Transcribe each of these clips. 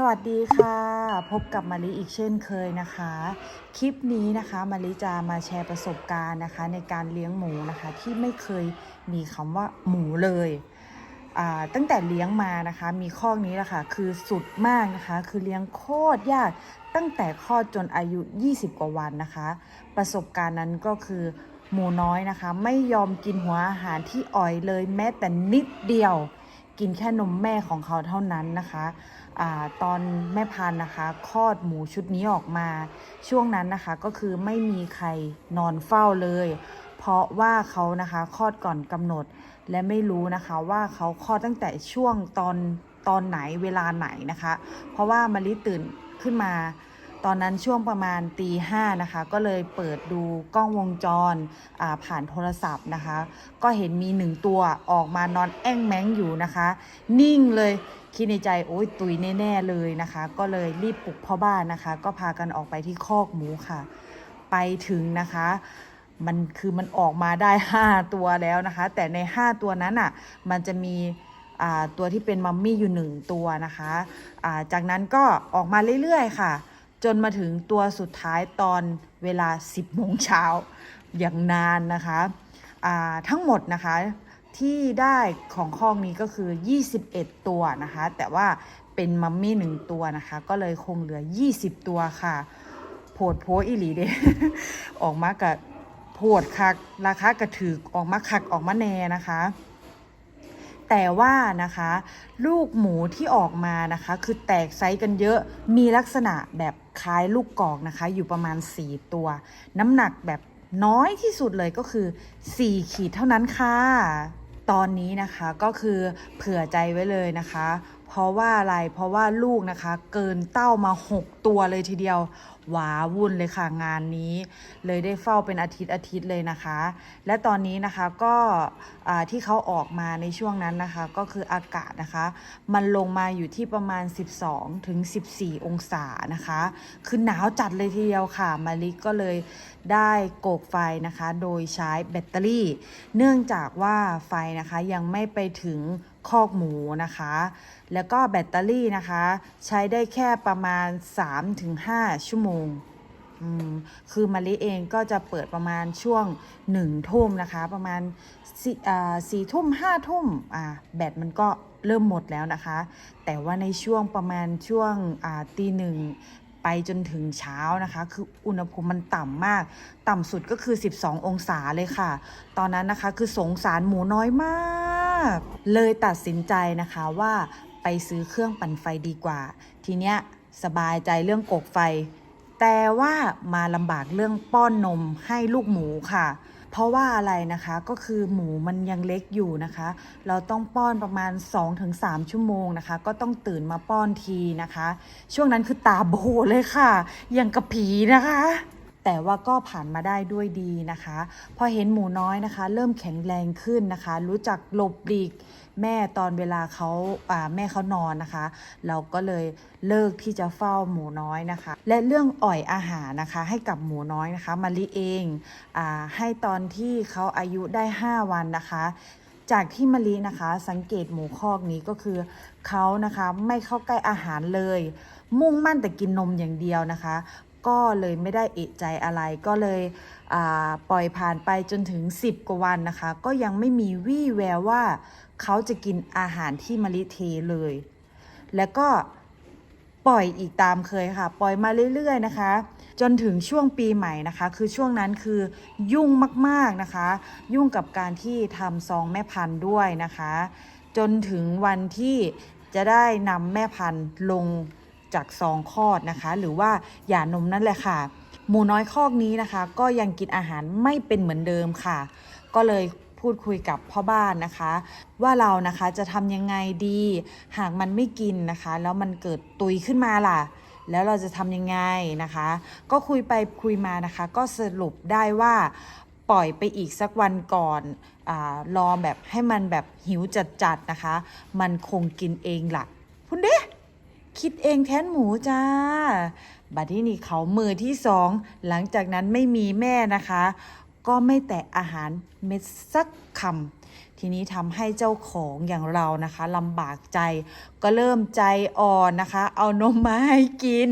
สวัสดีค่ะ พบกับมาริอีกเช่นเคยนะคะ คลิปนี้นะคะมาริจะมาแชร์ประสบการณ์นะคะ ในการเลี้ยงหมูนะคะ ที่ไม่เคยมีคำว่าหมูเลยตั้งแต่เลี้ยงมานะคะ มีข้อนี้แหละค่ะคือสุดมากนะคะ คือเลี้ยงโคตรยากตั้งแต่คลอดจนอายุ 20 กว่าวันนะคะ ประสบการณ์นั้นก็คือหมูน้อยนะคะ ไม่ยอมกินหัวอาหารที่อ่อยเลยแม้แต่นิดเดียว กินแค่นมแม่ของเขาเท่านั้นนะคะอตอนแม่พันธุ์นะคะคลอดหมูชุดนี้ออกมา ช่วงนั้นนะคะก็คือไม่มีใครนอนเฝ้าเลย เพราะว่าเขานะคะคลอดก่อนกำหนด และไม่รู้นะคะว่าเขาคลอดตั้งแต่ช่วงตอนตอนไหนเวลาไหนนะคะ เพราะว่ามะลิตื่นขึ้นมา ตอนนั้นช่วงประมาณตีห้านะคะ ก็เลยเปิดดูกล้องวงจรผ่านโทรศัพท์นะคะ ก็เห็นมีหนึ่งตัวออกมานอนแอ้งแมงอยู่นะคะ นิ่งเลยคิดในใจโอ้ยตุยแน่ๆเลยนะคะ ก็เลยรีบปลุกพ่อบ้านนะคะ ก็พากันออกไปที่คอกหมูค่ะ ไปถึงนะคะมันคือมันออกมาได้ 5 ตัวแล้วนะคะ แต่ใน 5 ตัวนั้นอะมันจะมีตัวที่เป็นมัมมี่อยู่หนึ่งตัวนะคะจากนั้นก็ออกมาเรื่อยๆค่ะ จนมาถึงตัวสุดท้ายตอนเวลา 10โมงเช้าอย่างนานนะคะทั้งหมดนะคะที่ได้ของข้องนี้ก็คือ 21 ตัวนะคะ แต่ว่าเป็นมัมมี่หนึ่งตัวนะคะ ก็เลยคงเหลือ 20 ตัวค่ะโพดโพอีหลีเดออกมากับโพดคัก ราคากระถือออกมาคักออกมาแน่นะคะ แต่ว่านะคะ ลูกหมูที่ออกมานะคะ คือแตกไซส์กันเยอะมีลักษณะแบบคล้ายลูกกอกนะคะ อยู่ประมาณ 4 ตัว น้ำหนักแบบน้อยที่สุดเลยก็คือ 4 ขีดเท่านั้นค่ะ ตอนนี้นะคะก็คือเผื่อใจไว้เลยนะคะ เพราะว่าอะไร เพราะว่าลูกนะคะ เกินเต้ามา 6 ตัวเลยทีเดียวหวาวุ่นเลยค่ะงานนี้ เลยได้เฝ้าเป็นอาทิตย์อาทิตย์เลยนะคะ และตอนนี้นะคะก็ที่เขาออกมาในช่วงนั้นนะคะ ก็คืออากาศนะคะ มันลงมาอยู่ที่ประมาณ 12ถึง14 องศานะคะ คือหนาวจัดเลยทีเดียวค่ะมาลิก็เลยได้โกกไฟนะคะ โดยใช้แบตเตอรี่ เนื่องจากว่าไฟนะคะยังไม่ไปถึง คอกหมูนะคะ แล้วก็แบตเตอรี่นะคะ ใช้ได้แค่ประมาณ 3-5 ชั่วโมงมคือมะลิเองก็จะเปิดประมาณช่วงหนึ่งทุ่มนะคะ ประมาณสี่สทุ่มห้าทุ่มแบตมันก็เริ่มหมดแล้วนะคะ แต่ว่าในช่วงประมาณช่วงตีหนึ่งไปจนถึงเช้านะคะ คืออุณหภูมิมันต่ำมาก ต่ำสุดก็คือ 12 องศาเลยค่ะ ตอนนั้นนะคะคือสงสารหมูน้อยมาก เลยตัดสินใจนะคะว่าไปซื้อเครื่องปั่นไฟดีกว่า ทีเนี้ยสบายใจเรื่องกกไฟ แต่ว่ามาลำบากเรื่องป้อนนมให้ลูกหมูค่ะ เพราะว่าอะไรนะคะก็คือหมูมันยังเล็กอยู่นะคะ เราต้องป้อนประมาณ 2-3 ชั่วโมงนะคะ ก็ต้องตื่นมาป้อนทีนะคะ ช่วงนั้นคือตาโบเลยค่ะ อย่างกระผีนะคะ แต่ว่าก็ผ่านมาได้ด้วยดีนะคะ พอเห็นหมูน้อยนะคะ เริ่มแข็งแรงขึ้นนะคะ รู้จักหลบหลีกแม่ตอนเวลาเขาแม่เขานอนนะคะ เราก็เลยเลิกที่จะเฝ้าหมูน้อยนะคะ และเรื่องอ่อยอาหารนะคะ ให้กับหมูน้อยนะคะมาลิเองอาให้ตอนที่เขาอายุได้ 5 วันนะคะจากที่มะลินะคะสังเกตหมูคอกนี้ก็คือเขานะคะไม่เข้าใกล้อาหารเลย มุ่งมั่นแต่กินนมอย่างเดียวนะคะ ก็เลยไม่ได้เอะใจอะไรก็เลยปล่อยผ่านไปจนถึง 10 กว่าวันนะคะ ก็ยังไม่มีวี่แววว่าเขาจะกินอาหารที่มะลิเทเลย แล้วก็ปล่อยอีกตามเคยค่ะ ปล่อยมาเรื่อยๆนะคะ จนถึงช่วงปีใหม่นะคะ คือช่วงนั้นคือยุ่งมากๆนะคะ ยุ่งกับการที่ทำซองแม่พันธุ์ด้วยนะคะ จนถึงวันที่จะได้นำแม่พันธุ์ลง จากซองคลอดนะคะ หรือว่าหย่านมนั่นแหละค่ะ หมูน้อยคอกนี้นะคะ ก็ยังกินอาหารไม่เป็นเหมือนเดิมค่ะ ก็เลยพูดคุยกับพ่อบ้านนะคะ ว่าเรานะคะจะทำยังไงดี หากมันไม่กินนะคะ แล้วมันเกิดตุยขึ้นมาล่ะ แล้วเราจะทำยังไงนะคะ ก็คุยไปคุยมานะคะ ก็สรุปได้ว่าปล่อยไปอีกสักวันก่อนอรอแบบให้มันแบบหิวจัดๆนะคะ มันคงกินเองล่ะพุ่นเด้ คิดเองแทนหมูจ้า บัดที่นี่เขามือที่สองหลังจากนั้นไม่มีแม่นะคะ ก็ไม่แตะอาหารเม็ดสักคำทีนี้ทำให้เจ้าของอย่างเรานะคะลำบากใจ ก็เริ่มใจอ่อนนะคะ เอานมมาให้กิน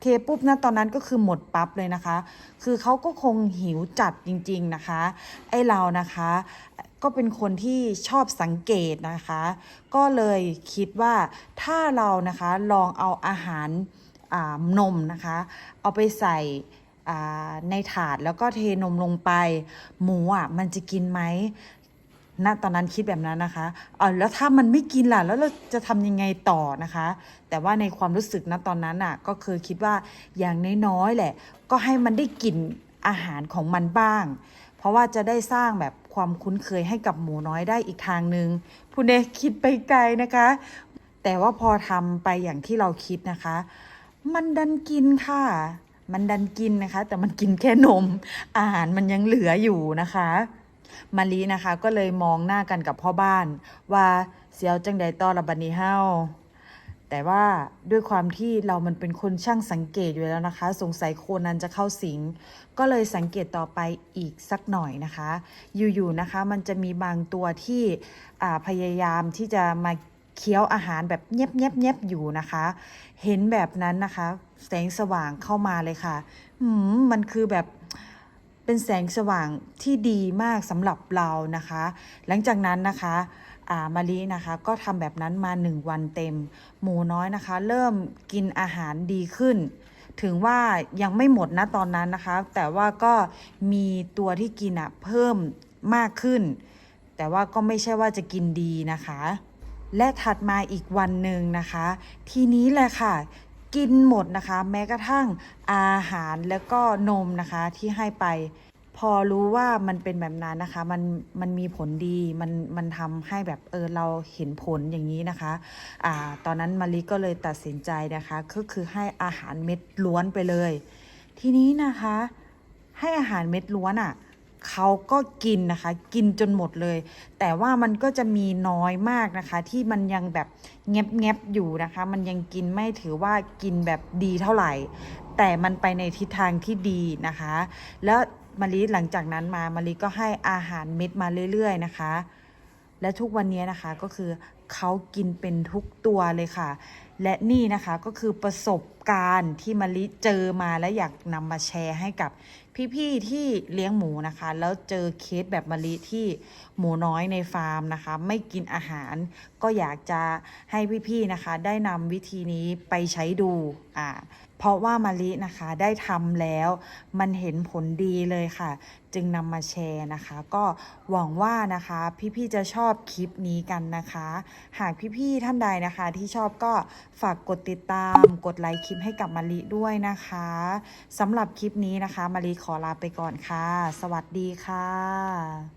เทปุ๊บนะตอนนั้นก็คือหมดปั๊บเลยนะคะ คือเขาก็คงหิวจัดจริง ๆนะคะ ไอเรานะคะ ก็เป็นคนที่ชอบสังเกตนะคะ ก็เลยคิดว่าถ้าเรานะคะลองเอาอาหารนมนะคะ เอาไปใส่ในถาดแล้วก็เทนมลงไป หมูอะมันจะกินไหมณตอนนั้นคิดแบบนั้นนะคะเออแล้วถ้ามันไม่กินล่ะ แล้วเราจะทำยังไงต่อนะคะ แต่ว่าในความรู้สึกณตอนนั้นอะ ก็คือคิดว่าอย่างน้อยๆแหละ ก็ให้มันได้กินอาหารของมันบ้าง เพราะว่าจะได้สร้างแบบความคุ้นเคยให้กับหมูน้อยได้อีกทางหนึ่งผู้เดคิดไปไกลนะคะ แต่ว่าพอทำไปอย่างที่เราคิดนะคะ มันดันกินค่ะ มันดันกินนะคะ แต่มันกินแค่นม อาหารมันยังเหลืออยู่นะคะมารีนะคะก็เลยมองหน้ากันกับพ่อบ้าน ว่าเสียวจังใดต่อระบัดนี้เฮา แต่ว่าด้วยความที่เรามันเป็นคนช่างสังเกตอยู่แล้วนะคะ สงสัยโคนันจะเข้าสิง ก็เลยสังเกตต่อไปอีกสักหน่อยนะคะ อยู่ๆนะคะ มันจะมีบางตัวที่พยายามที่จะมาเคี้ยวอาหารแบบเงียบๆๆอยู่นะคะ เห็นแบบนั้นนะคะ แสงสว่างเข้ามาเลยค่ะอืมมันคือแบบเป็นแสงสว่างที่ดีมากสำหรับเรานะคะ หลังจากนั้นนะคะ มารีนะคะก็ทำแบบนั้นมาหนึ่งวันเต็ม หมูน้อยนะคะ เริ่มกินอาหารดีขึ้น ถึงว่ายังไม่หมดนะตอนนั้นนะคะ แต่ว่าก็มีตัวที่กินอะเพิ่มมากขึ้น แต่ว่าก็ไม่ใช่ว่าจะกินดีนะคะ และถัดมาอีกวันหนึ่งนะคะ ทีนี้แหละค่ะกินหมดนะคะ แม้กระทั่งอาหารแล้วก็นมนะคะที่ให้ไป พอรู้ว่ามันเป็นแบบนั้นนะคะ มันมันมีผลดีมันมันทำให้แบบเออเราเห็นผลอย่างนี้นะคะ อ่า ตอนนั้นมาริก็เลยตัดสินใจนะคะ ก็คือให้อาหารเม็ดล้วนไปเลย ทีนี้นะคะ ให้อาหารเม็ดล้วนอะ่ะเขาก็กินนะคะ กินจนหมดเลย แต่ว่ามันก็จะมีน้อยมากนะคะ ที่มันยังแบบแงบแงบๆอยู่นะคะ มันยังกินไม่ถือว่ากินแบบดีเท่าไหร่ แต่มันไปในทิศทางที่ดีนะคะ แล้ว มารีหลังจากนั้นมามารีก็ให้อาหารเม็ดมาเรื่อยๆนะคะ และทุกวันนี้นะคะก็คือ เขากินเป็นทุกตัวเลยค่ะ และนี่นะคะก็คือประสบการณ์ที่มาริเจอมาและอยากนำมาแชร์ให้กับพี่ๆที่เลี้ยงหมูนะคะ แล้วเจอเคสแบบมาริที่หมูน้อยในฟาร์มนะคะ ไม่กินอาหาร ก็อยากจะให้พี่ๆนะคะ ได้นำวิธีนี้ไปใช้ดูอ่าเพราะว่ามารินะคะได้ทำแล้วมันเห็นผลดีเลยค่ะ จึงนำมาแชร์นะคะ ก็หวังว่านะคะพี่ๆจะชอบคลิปนี้กันนะคะหากพี่ๆท่านใดนะคะ ที่ชอบก็ฝากกดติดตาม กดไลค์คลิปให้กับมารีด้วยนะคะสำหรับคลิปนี้นะคะมารีขอลาไปก่อนค่ะ สวัสดีค่ะ